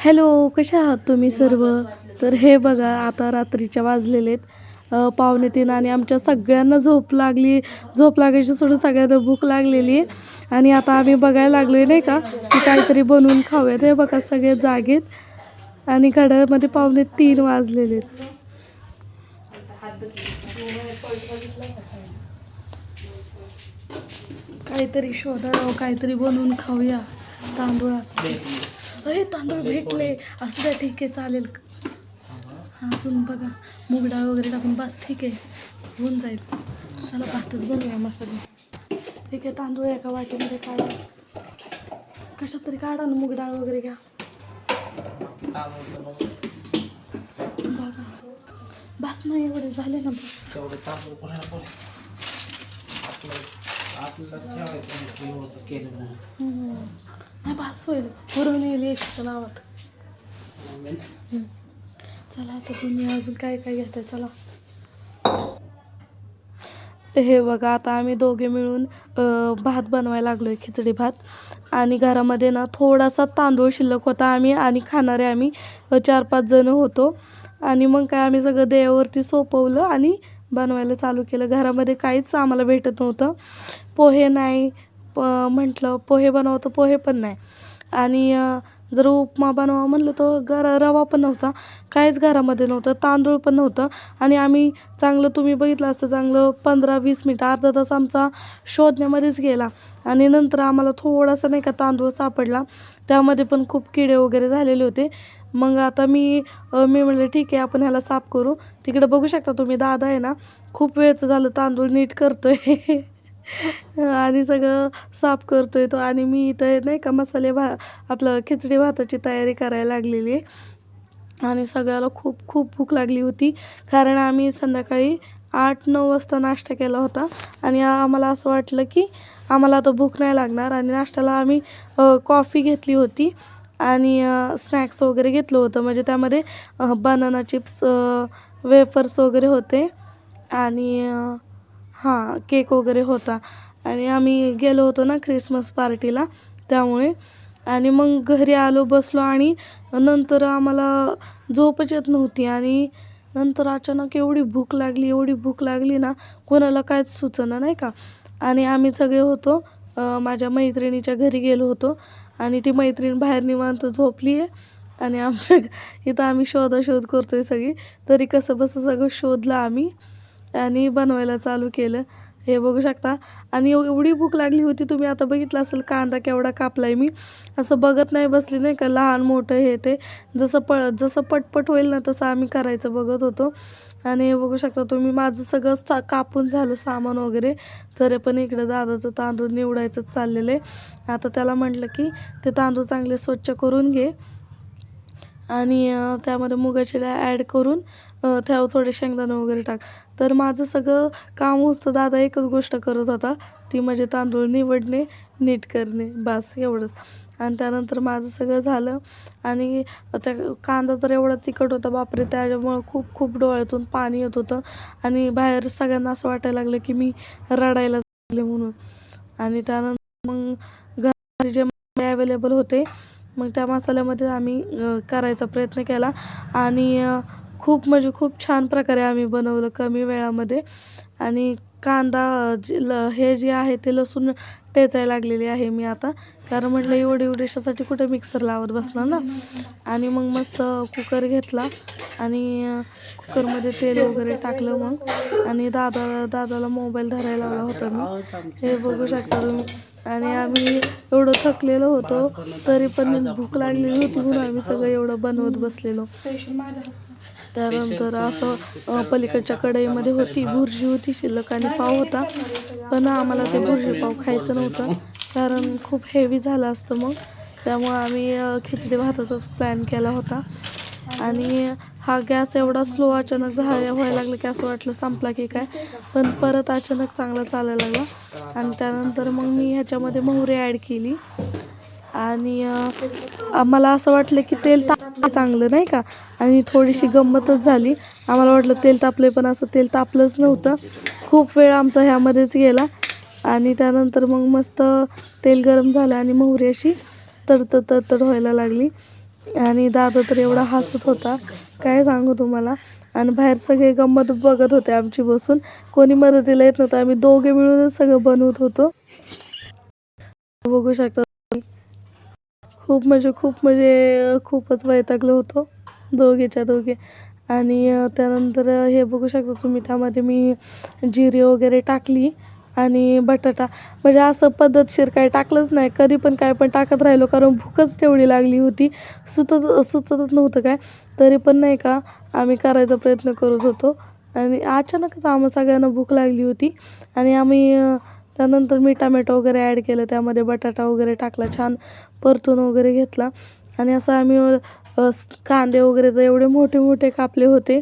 Hello कसे आहात तुम्ही सर्व? तर हे बघा आता रात्रीच्या वाजलेले आहेत. पावणे तीन आणि आमच्या सगळ्यांना झोप लागली. झोप लागायची सोडून सगळ्यांना भूक लागलेली. आहे आणि आता आम्ही बघायला लागलोय नाही का की काहीतरी बनवून खाऊयात. हे बघा सगळे जागेत आणि घड्याळमध्ये पावणे तीन वाजलेले आहेत. काहीतरी शोधा काहीतरी बनवून खाऊया. तांदूळ असं. अरे तांदूळ भेटले. असं द्या ठीक आहे चालेल. अजून बघा. मूग डाळ वगैरे टाकून बस ठीक आहे. होऊन जाईल. चला भातच बनवूया मसाले ठीक आहे तांदूळ एका वाटीमध्ये काढा. कशात तरी काढा ना मूग डाळ वगैरे घ्या. बघा. बस नाही एवढे झाले ना बस. तांदूळ नाही होईल. भरून येईल यशच्या नावात. हम्म. चला आता तुम्ही अजून काय काय घेताय? चला. हे बघा आता आम्ही दोघे मिळून अ, भात बनवायला लागलोय खिचडी भात. आणि घरामध्ये ना थोडासा तांदूळ शिल्लक होता आम्ही आणि खाणारे आम्ही अ, चार पाच जण होतो. आणि मग काय आम्ही सगळं देवावरती सोपवलं आणि बनवायला चालू केलं. घरामध्ये काहीच आम्हाला भेटत नव्हतं. पोहे नाही प म्हटलं पोहे बनवतो पोहे पण नाही. आणि जर उपमा बनवा म्हणलं तर घर रवा पण नव्हता. काहीच घरामध्ये नव्हतं. तांदूळ पण नव्हतं. आणि आम्ही चांगलं तुम्ही बघितलं असतं चांगलं पंधरा वीस मिनटं अर्धा तास आमचा शोधण्यामध्येच गेला. आणि नंतर आम्हाला थोडासा नाही का तांदूळ सापडला. त्यामध्ये पण खूप किडे वगैरे झालेले होते. मग आता मी मी म्हणलं ठीक आहे आपण ह्याला साफ करू. तिकडे बघू शकता तुम्ही दादा आहे ना खूप वेळचं झालं तांदूळ नीट करतो आहे आणि सगळं साफ करतोय तो आणि मी इथं नाही का मसाले भा आपलं खिचडी भाताची तयारी करायला लागलेली आहे. आणि सगळ्याला खूप खूप भूक लागली होती. कारण आम्ही संध्याकाळी आठ नऊ वाजता नाश्ता केला होता. आणि आम्हाला असं वाटलं की आम्हाला आता भूक नाही लागणार. आणि नाश्त्याला आम्ही कॉफी घेतली होती. आणि स्नॅक्स वगैरे घेतलं होतं. म्हणजे त्यामध्ये बनाना चिप्स वेफर्स वगैरे होते. आणि हां केक वगैरे होता. आणि आम्ही गेलो होतो ना ख्रिसमस पार्टीला त्यामुळे. आणि मग घरी आलो बसलो आणि नंतर आम्हाला झोपच येत नव्हती. आणि नंतर अचानक एवढी भूक लागली एवढी भूक लागली ना कोणाला कायच सुचना नाही का? आणि आम्ही सगळे होतो. माझ्या मैत्रिणीच्या घरी गेलो होतो. आणि ती मैत्रीण बाहेर निवांत झोपली आहे. आणि आमच्या इथं आम्ही शोधाशोध करतो आहे सगळी. तरी कसं बसं सगळं शोधलं आम्ही. आणि बनवायला चालू केलं. हे बघू शकता. आणि एवढी भूक लागली होती तुम्ही आता बघितलं असेल कांदा केवढा कापलाय मी. असं बघत नाही बसली नाही का लहान मोठं हे ते. जसं प जसं पटपट होईल ना तसं आम्ही करायचं बघत होतो. आणि हे बघू शकता तुम्ही माझं सगळं सा कापून झालं सामान वगैरे. तरी पण इकडं दादाचं तांदूळ निवडायचं चाललेलं आहे. आता त्याला म्हटलं की ते तांदूळ चांगले स्वच्छ करून घे. आणि त्यामध्ये मुगाची डाळ ॲड करून अ, त्यावर थोडे शेंगदाणे वगैरे टाक. तर माझं सगळं काम होतं. दादा एकच गोष्ट करत होता. ती म्हणजे तांदूळ निवडणे नीट करणे. बास एवढंच. आणि त्यानंतर माझं सगळं झालं. आणि त्या कांदा तर एवढा तिखट होता. बापरे त्याच्यामुळं खूप खूप डोळ्यातून पाणी येत होतं. आणि बाहेर सगळ्यांना असं वाटायला लागलं की मी रडायला लागले म्हणून. आणि त्यानंतर मग घरी जे अवेलेबल होते मग त्या मसाल्यामध्ये आम्ही करायचा प्रयत्न केला. आणि खूप म्हणजे खूप छान प्रकारे आम्ही बनवलं कमी वेळामध्ये. आणि कांदा जे ल हे जे आहे ते लसूण टेचाय लागलेली आहे मी आता. कारण म्हटलं एवढी उडेशासाठी कुठे मिक्सर लावत बसणार ना? आणि मग मस्त कुकर घेतला आणि कुकरमध्ये तेल वगैरे टाकलं मग. आणि दादा दादाला मोबाईल धरायला लावला होता मी. हे बघू शकता तुम्ही. आणि आम्ही एवढं थकलेलो होतो तरी पण भूक लागलेली होती म्हणून आम्ही सगळं एवढं बनवत बसलेलो. त्यानंतर असं पलीकडच्या कढईमध्ये होती भुर्जी होती शिल्लक आणि पाव होता. पण आम्हाला ते भुर्जी पाव खायचं नव्हतं. कारण खूप हेवी झालं असतं मग. त्यामुळं आम्ही खिचडी भाताचाच प्लॅन केला होता. आणि हा गॅस एवढा स्लो अचानक झाला व्हायला लागला की असं वाटलं संपला की काय. पण परत अचानक चांगला चालायला लागला. आणि त्यानंतर मग मी ह्याच्यामध्ये मोहरी ॲड केली. आणि मला असं वाटलं की तेल तापलं चांगलं नाही का? आणि थोडीशी गंमतच झाली. आम्हाला वाटलं तेल तापले पण असं तेल तापलंच नव्हतं. खूप वेळ आमचा ह्यामध्येच गेला. आणि त्यानंतर मग मस्त तेल गरम झालं आणि मोहरी अशी तडतड तडतड व्हायला लागली. आणि दादा तर एवढा हसत होता. काय सांगू तुम्हाला? आणि बाहेर सगळे गंमत बघत होते आमची बसून. कोणी मदतीला येत नव्हतं. आम्ही दोघे मिळूनच सगळं बनवत होतो. बघू शकता खूप म्हणजे खूप म्हणजे खूपच वैतागलो होतो. दोघेच्या दोघे. आणि त्यानंतर हे बघू शकता तुम्ही त्यामध्ये मी जिरे वगैरे टाकली. आणि बटाटा. म्हणजे असं पद्धतशीर काय टाकलंच नाही. कधी पण काय पण टाकत राहिलो कारण भूकच तेवढी लागली होती. सुचत सुचतच नव्हतं काय. तरी पण नाही का आम्ही करायचा प्रयत्न करत होतो. आणि अचानकच आम्हा सगळ्यांना भूक लागली होती. आणि आम्ही त्यानंतर मी टमॅटो वगैरे ॲड केलं. त्यामध्ये बटाटा वगैरे टाकला छान परतून वगैरे घेतला. आणि असं आम्ही कांदे वगैरे तर एवढे मोठे मोठे कापले होते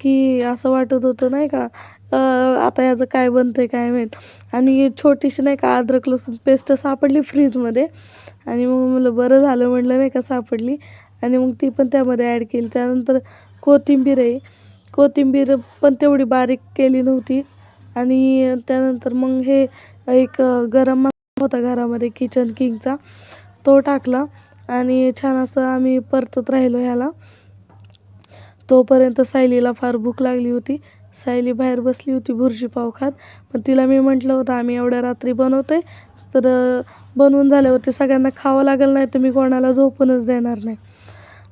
की असं वाटत होतं नाही का. आता याचं काय बनतंय काय माहीत. आणि छोटीशी नाही का अद्रक लसूण पेस्ट सापडली फ्रीजमध्ये. आणि मग म्हणलं बरं झालं म्हटलं नाही का सापडली. आणि मग ती पण त्यामध्ये ॲड केली. त्यानंतर कोथिंबीर आहे. कोथिंबीर पण तेवढी बारीक केली नव्हती. आणि त्यानंतर मग हे एक गरम मसाला होता घरामध्ये किचन किंगचा तो टाकला. आणि छान असं आम्ही परतत राहिलो ह्याला. तोपर्यंत सायलीला फार भूक लागली होती. सायली बाहेर बसली होती भुर्जी पाव खात. पण तिला मी म्हटलं होतं आम्ही एवढ्या रात्री बनवते तर बनवून झाल्यावर ते सगळ्यांना खावं लागेल नाही तर मी कोणाला झोपूनच देणार नाही.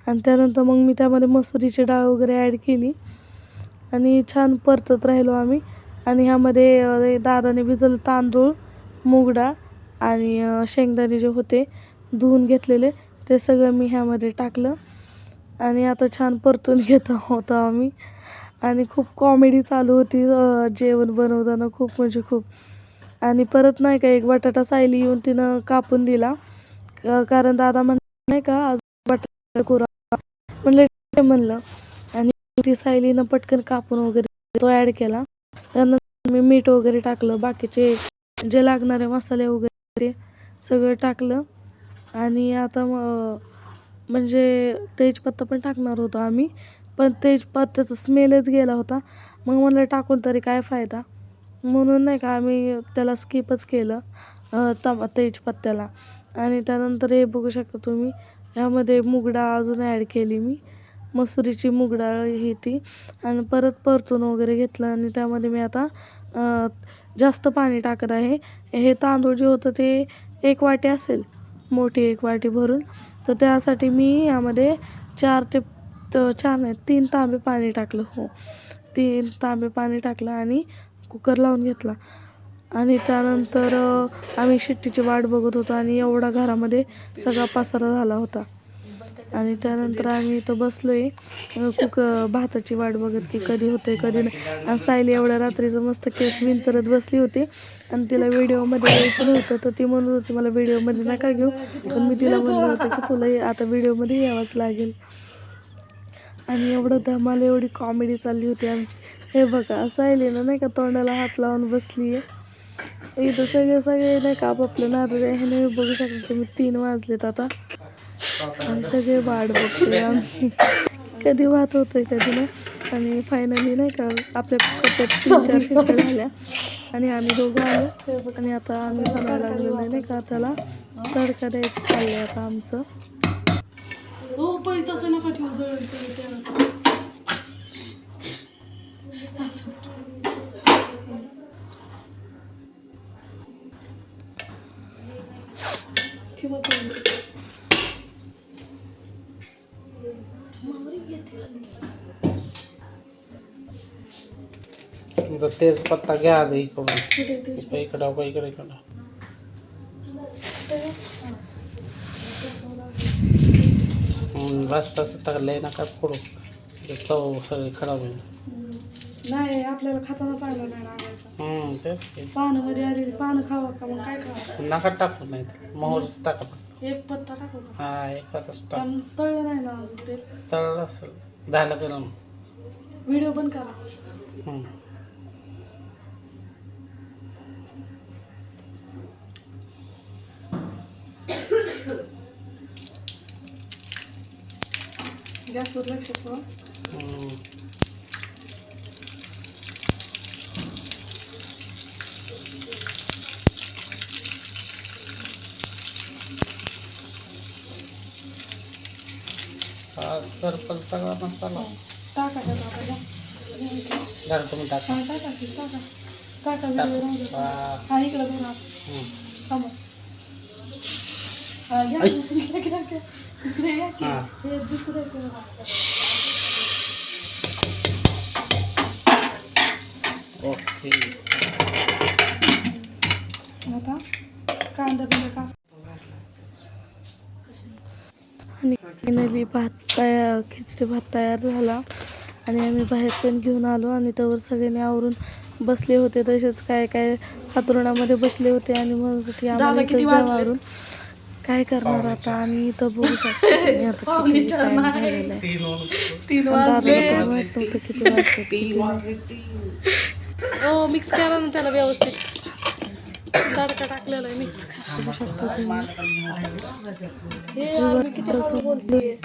आणि त्यानंतर मग मी त्यामध्ये मसुरीची डाळ वगैरे ॲड केली. आणि छान परतत राहिलो आम्ही. आणि ह्यामध्ये दादाने भिजवलं तांदूळ मूग डाळ आणि शेंगदाणे जे होते धुवून घेतलेले ते सगळं मी ह्यामध्ये टाकलं. आणि आता छान परतून घेत होतो आम्ही. आणि खूप कॉमेडी चालू होती जेवण बनवताना खूप म्हणजे खूप. आणि परत नाही का एक बटाटा सायली येऊन तिनं कापून दिला. कारण दादा म्हण नाही का आज बटाटा कुरा म्हणलं म्हणलं. आणि ती सायलीनं पटकन कापून वगैरे तो ॲड केला. त्यानंतर मी मीठ वगैरे टाकलं बाकीचे जे लागणारे मसाले वगैरे सगळं टाकलं. आणि आता म्हणजे तेजपत्ता पण टाकणार होतो आम्ही. पण तेजपत्त्याचा स्मेलच गेला होता. मग म्हणलं टाकून तरी काय फायदा? म्हणून नाही का आम्ही त्याला स्किपच केलं तम तेजपत्त्याला आणि त्यानंतर हे बघू शकता तुम्ही ह्यामध्ये मूग डाळ अजून ॲड केली मी. मसुरीची मूग डाळ ही ती. आणि परत परतून वगैरे घेतलं आणि त्यामध्ये मी आता जास्त पाणी टाकत आहे. हे तांदूळ जे होतं ते एक वाटी असेल मोठी एक वाटी भरून. तर त्यासाठी मी यामध्ये चार ते तर छान आहे. तीन तांबे पाणी टाकलं हो. तीन तांबे पाणी टाकलं आणि कुकर लावून घेतला. आणि त्यानंतर आम्ही शिट्टीची वाट बघत होतो आणि एवढा घरामध्ये सगळा पसारा झाला होता. आणि त्यानंतर आम्ही इथं बसलो आहे कुक भाताची वाट बघत की कधी होते कधी नाही. आणि सायली एवढ्या रात्रीचं मस्त केस विंचरत बसली होती. आणि तिला व्हिडिओमध्ये यायचं नव्हतं तर ती म्हणत होती मला व्हिडिओमध्ये नका घेऊ. पण मी तिला म्हणलं होतं की तुला आता व्हिडिओमध्ये यावंच लागेल. आणि एवढं धमाल एवढी कॉमेडी चालली होती आमची. हे बघा असं आहे ना नाही का तोंडाला हात लावून बसली आहे इथं सगळे सगळे नाही का आपापलं नारळ आहे हे बघू शकता तुम्ही तीन वाजलेत आता. आणि सगळे वाट बघतोय आम्ही. कधी वाहत होतोय कधी नाही. आणि फायनली नाही का आपल्या कप्प्यात तीन चार शिट्ट्या झाल्या. आणि आम्ही दोघं आलो. आणि आता आम्ही बनायला लागलेलो आहे नाही का त्याला तडका द्यायचं चाललंय आता आमचं. हो पण तसं नका ठेवू सगळं. तुमचा तेच पत्ता घ्या आधी इकडून कुठे ते? इकडं इकडं इकडं तसं टाकलंय नका फोडू. ते चव सगळी खराब होईल. नाही आपल्याला खाताना चांगलं नाही लागायचं. हम्म, तेच की. पानं मध्ये आलेली पानं खावा का मग काय खावा? नका टाकू नाही मोहरच टाका फक्त. एक पत्ता टाकू का? हा एखादच टाक. पण तळलं नाही ना ते. तळलं असेल. झालं गरम व्हिडिओ बंद करा. हम्म. गॅसवर लक्ष ठेवा हम्म. हा सरपल सगळा मसाला टाका टाका आता द्या. जरा तुम्ही टाका हा, टाका की, टाका टाका टाक. वेगळं राहू दे. हा. हा इकडं बघा ओके. आता कांदा बिंदा का? आणि भात तयार खिचडी भात तयार झाला. आणि आम्ही बाहेर पण घेऊन आलो आणि त्यावर सगळ्यांनी आवरून बसले होते. तसेच काय काय हातरुणामध्ये बसले होते आणि म्हणत होते आम्हाला आवरून काय करणार आता? आम्ही इथं बघू शकतो. तीन वाजले. किती वाजले. हो मिक्स करा ना त्याला व्यवस्थित. तडका टाकलेला आहे मिक्स करू. शकता तुम्ही. किती हळू बोलतेय.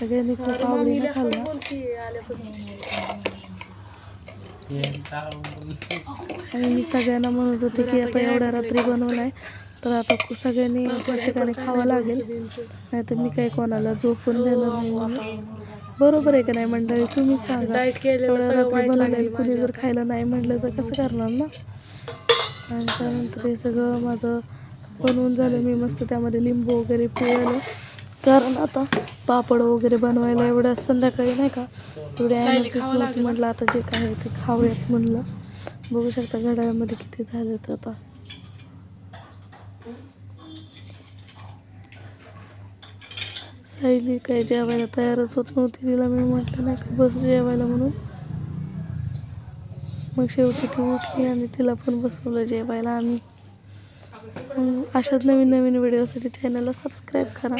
सगळ्यांनी खूप आवडीने खाल्ला. आणि मी सगळ्यांना म्हणत होते की आता एवढ्या रात्री बनवलाय. तर आता सगळ्यांनी प्रत्येकाने खावं लागेल. नाही तर मी काही कोणाला झोपून देणार नाही म्हणून. बरोबर आहे का नाही मंडळी? तुम्ही सांगा. बनवलेलं कुणी जर खायला नाही म्हटलं तर कसं करणार ना? आणि त्यानंतर हे सगळं माझं बनवून झालं. मी मस्त त्यामध्ये लिंबू वगैरे पिळलं. कारण आता पापड वगैरे बनवायला एवढ्या संध्याकाळी नाही का? एवढी एनर्जी म्हटलं आता जे काय आहे ते खाऊयात म्हणलं. बघू शकता घड्याळामध्ये किती झालेत आता. सायली काही जेवायला तयारच होत नव्हती. तिला मी म्हटलं नाही का बस जेवायला म्हणून. मग शेवटी ती उठली आणि तिला पण बसवलं जेवायला आम्ही. मग अशाच नवीन नवीन व्हिडिओसाठी चॅनलला सबस्क्राईब करा.